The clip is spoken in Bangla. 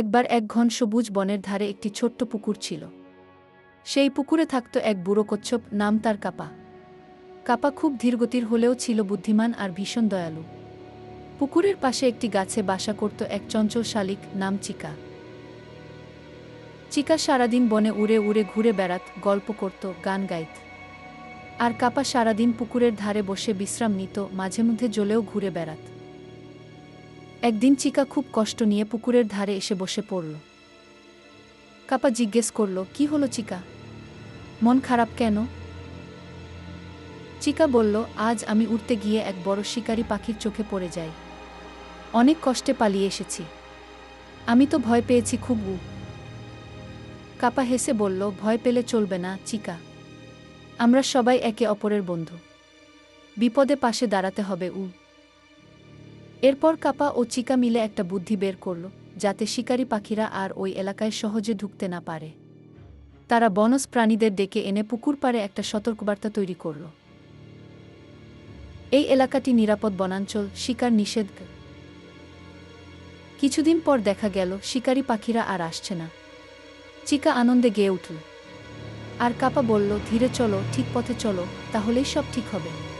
একবার এক ঘন সবুজ বনের ধারে একটি ছোট্ট পুকুর ছিল। সেই পুকুরে থাকত এক বুড়ো কচ্ছপ, নাম তার কাপা। কাপা খুব ধীরগতির হলেও ছিল বুদ্ধিমান আর ভীষণ দয়ালু। পুকুরের পাশে একটি গাছে বাসা করত এক চঞ্চল শালিক, নাম চিকা। চিকা সারাদিন বনে উড়ে উড়ে ঘুরে বেড়াত, গল্প করত, গান গাইত। আর কাপা সারাদিন পুকুরের ধারে বসে বিশ্রাম নিত, মাঝে মধ্যে জলেও ঘুরে বেড়াত। একদিন চিকা খুব কষ্ট নিয়ে পুকুরের ধারে এসে বসে পড়ল। কাপা জিজ্ঞেস করল, কি হলো চিকা? মন খারাপ কেন? চিকা বলল, আজ আমি উঠতে গিয়ে এক বড় শিকারী পাখির চোখে পড়ে যাই। অনেক কষ্টে পালিয়ে এসেছি। আমি তো ভয় পেয়েছি খুব উ কাপা হেসে বলল, ভয় পেলে চলবে না, চিকা। আমরা সবাই একে অপরের বন্ধু। বিপদে পাশে দাঁড়াতে হবে, উ। এরপর কাপা ও চিকা মিলে একটা বুদ্ধি বের করল, যাতে শিকারী পাখিরা আর ওই এলাকায় সহজে ঢুকতে না পারে। তারা বনজ প্রাণীদের ডেকে এনে পুকুর পাড়ে একটা সতর্কবার্তা তৈরি করল। এই এলাকাটি নিরাপদ বনাঞ্চল, শিকার নিষেধ। কিছুদিন পর দেখা গেল, শিকারী পাখিরা আর আসছে না। চিকা আনন্দে গেয়ে উঠল। আর কাপা বলল, ধীরে চলো, ঠিক পথে চলো, তাহলেই সব ঠিক হবে।